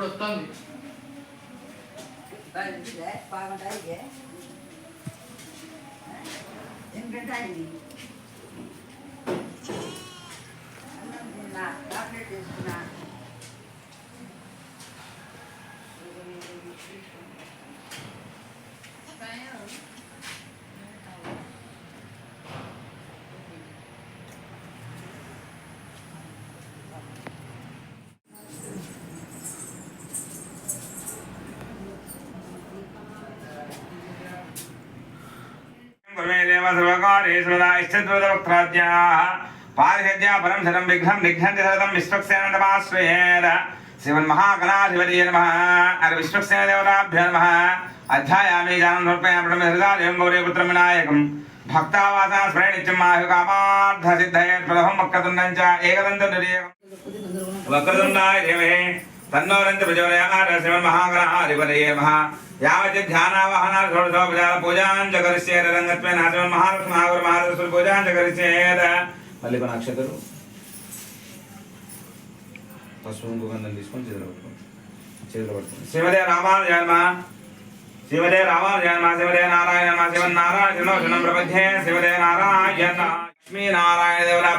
నాన్న ఇప్పుడు వస్తుంది బాగుంటుందే బాగుంటాయి ఇదే ఎందుకంటే कुर्मे देव सर्वकार्येषु सदा इष्टद्वदवक्त्राद्याः पारिषद्या परं शतं विघ्नं निघ्नन्ति सततं विश्वक्सेनन्दमाश्रयेत् श्रीमन्महाकलाधिपतये नमः अर विश्वक्सेन देवताभ्यो नमः अध्यायामि जानन् समर्पयामि प्रणम्य हृदालयं गौरीपुत्रं विनायकं भक्तावासा स्मरणित्यं आयुकामार्थसिद्धये प्रलभं वक्रतुण्डं च एकदन्तं निर्यकम् वक्रतुण्डाय धीमहि తన్నోరంత విజయవరయాశ్రమ మహాగ్రహాధిపతయే మహా. యావతి ధ్యానావహనా షోడశోపచార పూజాం చ కరిష్యేత రంగత్వేన హరిమన్ మహాలక్ష్మి మహాగురు మహాదర్శుల పూజాం చ కరిష్యేత. మళ్ళీ కొన్ని అక్షతలు పశువు గంధం తీసుకొని చేతులు పట్టుకోండి. చేతులు పట్టుకోండి. శివదే రామానుజన్మ శివదే శివదే నారాయణ శివన్ నారాయణ ప్రపంచే శివదే నారాయణ లక్ష్మీ నారాయణ దేవుడా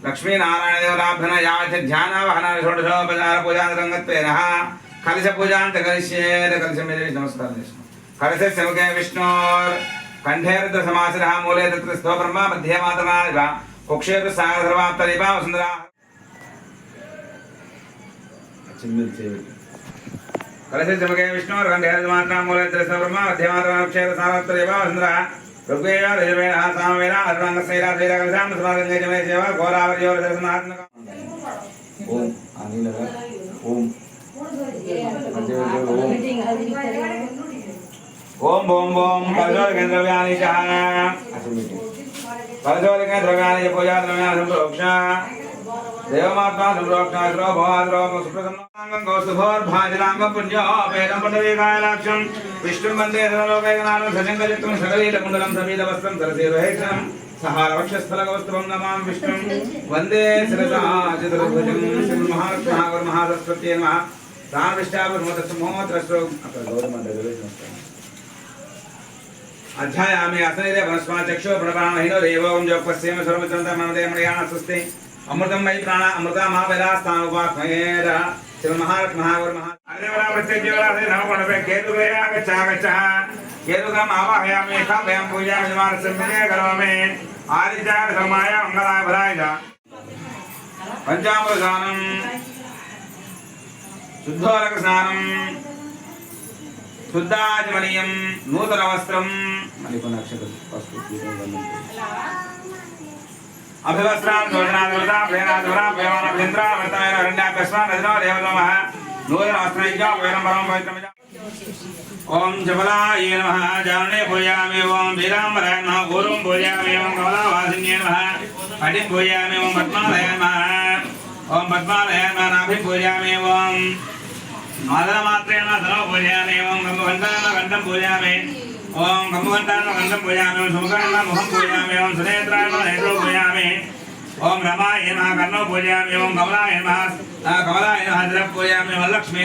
లక్ష్మీ నారాయణ యావత్ ధ్యానావహన షోడశోపచార పూజాంతరంగత్వేన కలిశ పూజాంత కలిశ్యేద కలిశ మీద నమస్కారం చేసిన కలిశ శివకే విష్ణోర్ కంఠేరుద్ర రుద్ర మూలే తత్ర స్థో బ్రహ్మ మధ్య మాతమా ఇవ కుక్షే సాగర సర్వాప్తరివ వసుంధర కలిశ శివకే కలశస్య ముఖే విష్ణోర్ కంఠే రుద్ర మూలే తత్ర స్థో బ్రహ్మ మధ్య మాతమా కుక్షే సాగరప్తరివ వసుంధర ఋగ్వేద ఋజువేద సామవేద అరుణాంగస్యైర శ్రీర కలశాం సమాగంగే జమే సేవ ఘోరావర్యోర దర్శనాత్మక ఓం. అనిలగా ఓం. ఓం. ఓం ఓం కలశోలిక ద్రవ్యాన్ని కలశోలిక ద్రవ్యాన్ని పూజా ద్రవ్యాన్ని సంప్రోక్ష. देवमात्मा दुर्वात्मा द्रवभाद्रवम सुप्रसन्नांगं कौस्तुभर भाजरांगं पुञ्जाभेदं पुण्डरीकायलाक्षं विष्णुं वंदे धनलोकैकनाथं सजङ्गलित्वं सकलीलकुण्डलं समीदवस्त्रं सरसेवहेक्षं सहारवक्षस्थलकौस्तुभं नमामि विष्णुं वंदे शिरसा चतुर्भुजं नमः अध्यायामे असनिरे भनस्मा चक्षुः प्रणपामहिनो देवो ओं जोक्पस्येम सर्वचन्द्रमणदे मणियाणस्वस्ति अमृतम मई प्राण अमृता महाबला स्थान श्री श्रीमहारथ महावर महा अग्रवरावृत्तेज्वलादे नवगुणवे केतुवे आगच्छागच्छ केतुकम् आवाहयामि स्थापयामि पूजाभिमानस्य विजय करोमि। आदित्याय धर्माय मङ्गलाय भराय च पञ्चामृतदानम् शुद्धोरकस्नानम् शुद्धाजमनीयम् नूतनवस्त्रम् मणिपुणक्षतस्तु अभिवस्त्रान् दोषणादुरता प्रेणादुरा प्रेमानभ्यन्त्रा वर्तमेन अरण्याभ्यस्मान् रजनो देवतमः नूतनवस्त्रैका वैरं परमं पवित्रमिज ॐ जबलाय नमः। जाने पूजयामि। ॐ वीराम्बराय नमः। गुरुं पूजयामि। ॐ कमलावासिन्ये नमः। पटिं पूजयामि। ॐ पद्मालय नमः। ॐ पद्मालय नमः। नाभिं पूजयामि। ॐ मादनमात्रेण धनं पूजयामि। ॐ गम्भण्डानगण्डं पूजयामि। ఓం పద్మాలయ గంధం పూజామి పద్మాలయ సుముఖాన ముఖం పూజామి ఓం సునేత్రాన నేత్రో పూజామి. ఓం రమాయ నమః కర్ణో పూజామి ఓం కమలాయ నమః కమలాయ హద్ర పూజామి ఓం లక్ష్మీ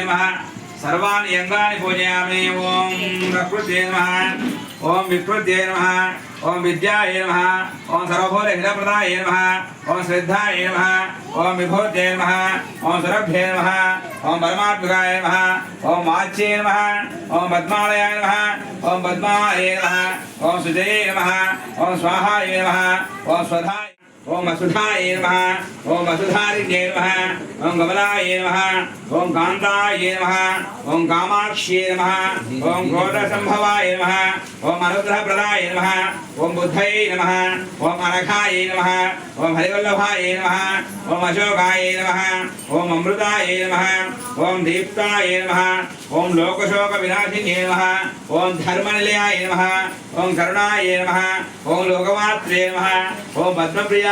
సర్వాణి యంగాని పూజయామి ఓం ప్రకృతి నమః. ओम विकृत्य नम ओम विद्याय नम ओम सर्वभूत हितप्रदाय नम ओम श्रद्धाय नम ओम विभूत्य नम ओम सुरभ्य नम ओम परमात्मकाय नम ओम आच्ये नम ओम पद्मालयाय नम ओम पद्माय नम ओम सुजये नम ओम स्वाहाय नम ओम स्वधाय ఓం వసుధాయ నమః ఓం వసుధారిణ్యే నమః ఓం కమలాయ నమః ఓం కాంతాయ నమః ఓం కామాక్ష్యే నమః ఓం క్రోధసంభవాయ నమః ఓం అనుగ్రహప్రదాయ నమః ఓం బుద్ధయే నమః ఓం అనఘాయ నమః ఓం హరివల్లభాయ నమః ఓం అశోకాయ నమః ఓం అమృతాయ నమః ఓం దీప్తాయ నమః ఓం లోకశోక వినాశిన్యే నమః ఓం ధర్మనిలయాయ నమః ఓం కరుణాయ నమ ఓం లోకమాత్రే నమ ఓం పద్మప్రియా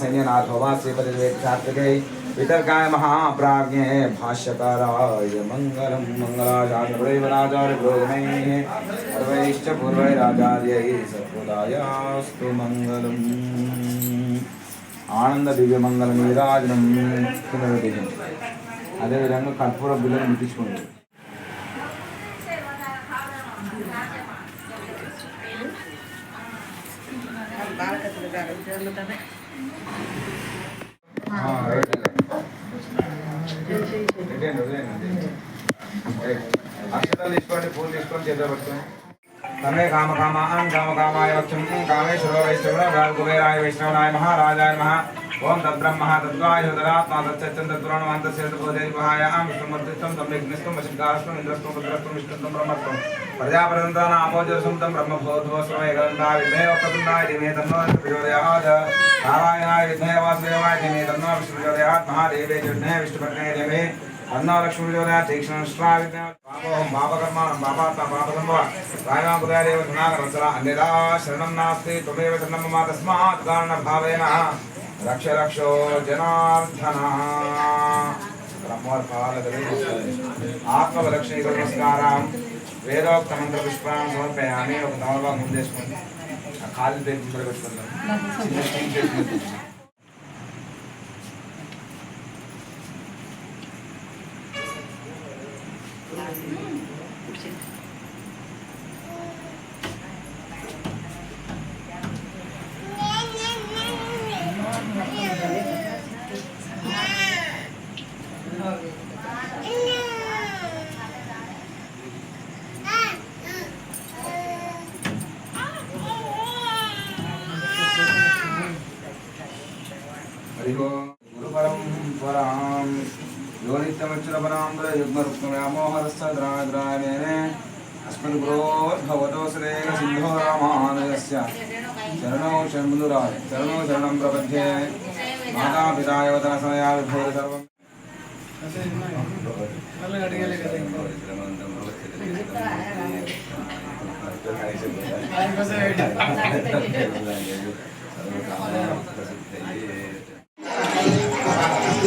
సైన్యనాథోవా శ్రీపతివేక్షాత్రికై వితర్కాయ మహాప్రాజ్ఞే భాష్యకారాయ మంగళం మంగళాచార్యవరాచార్య ప్రోగమై సర్వైశ్చ పూర్వైరాచార్యై సర్వదాయాస్తు మంగళం ఆనంద దివ్యమంగళం విరాజనం పునరుద్ధరించండి అదేవిధంగా కర్పూర బిల్లును ముట్టించుకోండి బాలకృష్ణ గారు జరుగుతానే అక్షతలు తీసుకోండి పూలు తీసుకొని చేతిలో పట్టుకొని తమే కామ కామాన్ కామ కామాయ వక్షం కామేశ్వర వైష్ణవ రాజ కుబేరాయ వైష్ణవనాయ మహారాజాయ మహా ఓం తద్బ్రహ్మ తద్వాయ తదాత్మా తచ్చం తద్పురాణం అంతర్శేతోదే మహాయాం విష్ణుమర్దిష్టం తం విఘ్నస్తం వశంకారస్తం ఇంద్రస్తం రుద్రస్తం విష్ణుత్వం బ్రహ్మత్వం. ప్రజాపరంతాన ఆమోజసం తం బ్రహ్మభోధ్వస్వమే గంధా విద్మేవ ప్రతుండాయ దిమే తన్నో ప్రచోదయాత్ నారాయణాయ విద్మేవ వాసుదేవాయ దిమే తన్నో విష్ణు మహాదేవే విద్మేవ విష్ణుపత్నే దిమే అన్నో లక్ష్మీ ప్రచోదయా తీక్షణ పాపోహం పాపకర్మాణం పాపాత్మ పాపసంభవ. రాయమాంకుదాదేవ సునాగరసల అన్యదా శరణం నాస్తి. త్వమేవ శరణం మమ తస్మాత్ కారణ భావేన రక్ష రక్షో జనార్దన బ్రహ్మోర్పాలకలే ఆత్మవలక్షణ నమస్కారం వేదోక్త మంత్ర పుష్పాన్ని సమర్పయామి ఒక తమలబాగా ముందేసుకోండి ఆ కాలు పేరు ముందర పెట్టుకుంటాం చిన్న స్టీల్ ప్లేట్ మీద కూర్చోండి. హరిగో గురుపరం పరాం యోనిత్యమచ్యుతపరాం యుగ్మరుక్మవ్యామోహరస్సద్రాద్రాయణేనే అస్మద్ గురోద్భవతోసరేణ సింధో రామానుజస్య శరణో షణ్ముదురాయ శరణో శరణం ప్రపద్యే మాతాపితాయవతన సమయా విభూతి సర్వం